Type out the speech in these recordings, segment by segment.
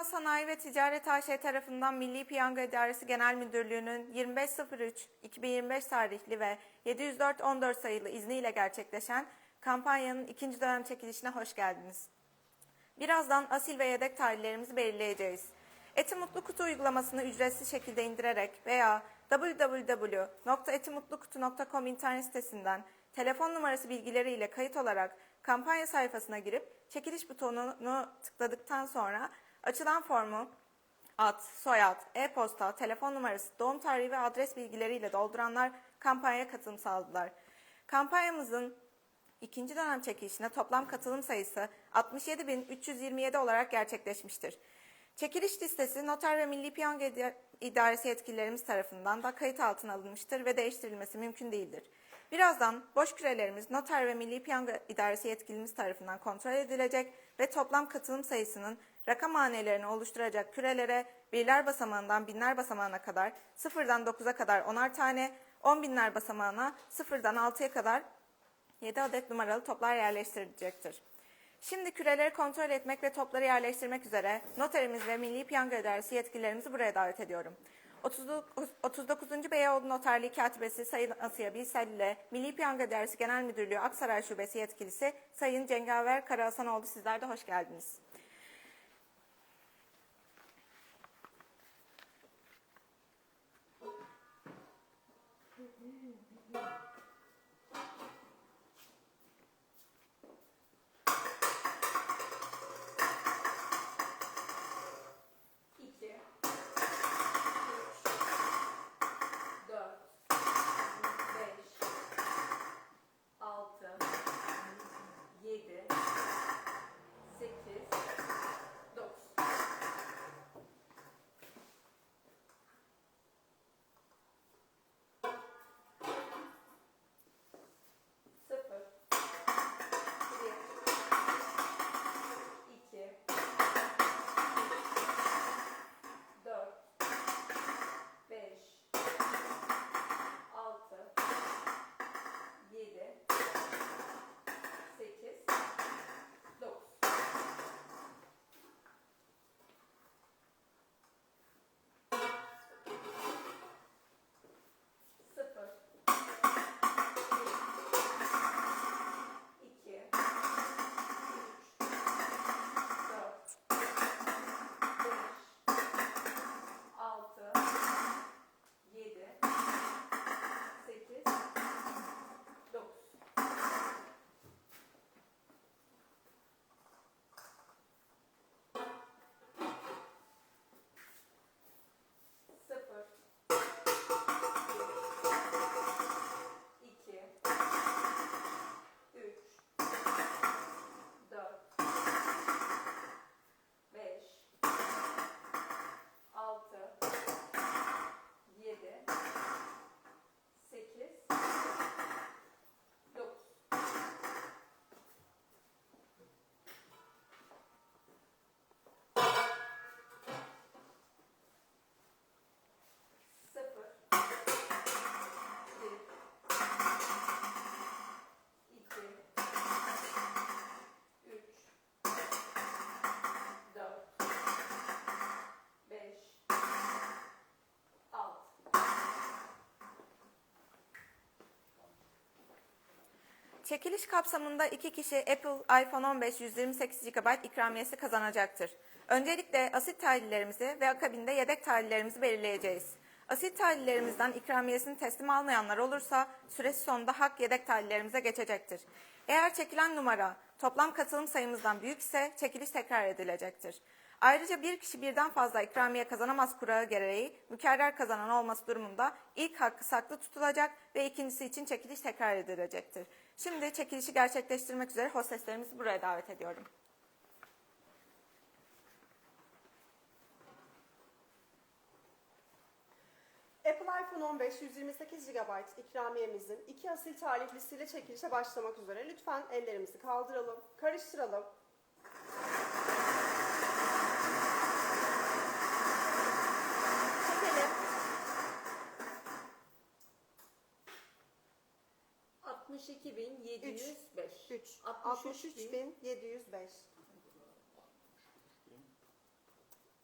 Gıda Sanayi ve Ticaret AŞ tarafından Milli Piyango İdaresi Genel Müdürlüğü'nün 25.03.2025 tarihli ve 704.14 sayılı izniyle gerçekleşen kampanyanın ikinci dönem çekilişine hoş geldiniz. Birazdan asil ve yedek tarihlerimizi belirleyeceğiz. Eti Mutlu Kutu uygulamasını ücretsiz şekilde indirerek veya www.etimutlukutu.com internet sitesinden telefon numarası bilgileriyle kayıt olarak kampanya sayfasına girip çekiliş butonunu tıkladıktan sonra açılan formu ad, soyad, e-posta, telefon numarası, doğum tarihi ve adres bilgileriyle dolduranlar kampanyaya katılım sağladılar. Kampanyamızın İkinci dönem çekilişine toplam katılım sayısı 67.327 olarak gerçekleşmiştir. Çekiliş listesi Noter ve Milli Piyango İda- İdaresi yetkililerimiz tarafından da kayıt altına alınmıştır ve değiştirilmesi mümkün değildir. Birazdan boş kürelerimiz Noter ve Milli Piyango İdaresi yetkilimiz tarafından kontrol edilecek ve toplam katılım sayısının rakam hanelerini oluşturacak kürelere birler basamağından binler basamağına kadar, sıfırdan 9'a kadar 10'ar tane, 10 binler basamağına sıfırdan 6'ya kadar 7 adet numaralı toplar yerleştirilecektir. Şimdi küreleri kontrol etmek ve topları yerleştirmek üzere noterimiz ve Milli Piyango İdaresi yetkililerimizi buraya davet ediyorum. 39. 39. Beyoğlu Noterliği Katibesi Sayın Asiye Bilsel ile Milli Piyango İdaresi Genel Müdürlüğü Aksaray Şubesi yetkilisi Sayın Cengaver Karahasanoğlu sizler de hoş geldiniz. İki, Çekiliş kapsamında iki kişi Apple iPhone 15 128 GB ikramiyesi kazanacaktır. Öncelikle asit tahlillerimizi ve akabinde yedek tahlillerimizi belirleyeceğiz. Asit tahlillerimizden ikramiyesini teslim almayanlar olursa süresi sonunda hak yedek tahlillerimize geçecektir. Eğer çekilen numara toplam katılım sayımızdan büyük ise çekiliş tekrar edilecektir. Ayrıca bir kişi birden fazla ikramiye kazanamaz kuralı gereği mükerrer kazanan olması durumunda ilk hakkı saklı tutulacak ve ikincisi için çekiliş tekrar edilecektir. Şimdi çekilişi gerçekleştirmek üzere hosteslerimizi buraya davet ediyorum. Apple iPhone 15 128 GB ikramiyemizin iki asil talihlisiyle çekilişe başlamak üzere. Lütfen ellerimizi kaldıralım, karıştıralım. Çekelim. 62.705. 3. 63 bin. 63.705.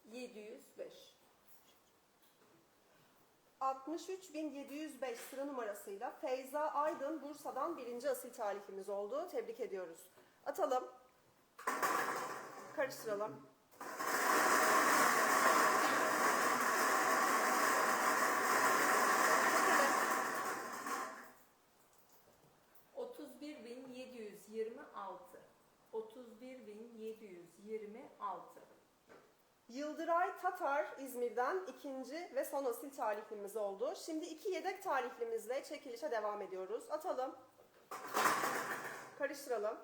705. 63705 sıra numarasıyla Feyza Aydın Bursa'dan birinci asil talihlimiz oldu. Tebrik ediyoruz. Atalım. Karıştıralım. Çekelim. 31726. 31726. Yıldıray Tatar İzmir'den ikinci ve son asil talihlimiz oldu. Şimdi iki yedek talihlimizle çekilişe devam ediyoruz. Atalım. Karıştıralım.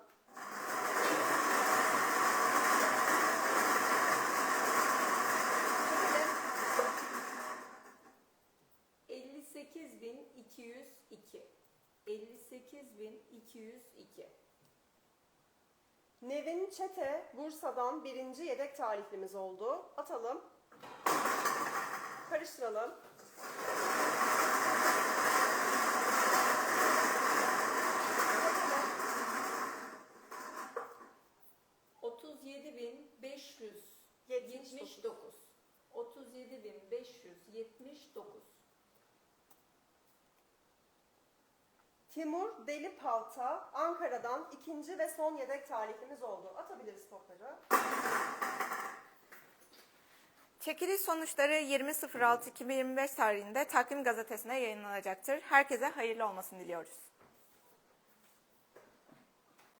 Çekelim. 58202. 58202. Nevin Çete Bursa'dan birinci yedek talihlimiz oldu. Atalım. Karıştıralım. Çekelim. 37579. 37579. Timur Deli Palta Ankara'dan ikinci ve son yedek talihlimiz oldu. Atabiliriz topları. Çekiliş sonuçları 20.06.2025 tarihinde Takvim Gazetesi'ne yayınlanacaktır. Herkese hayırlı olmasını diliyoruz.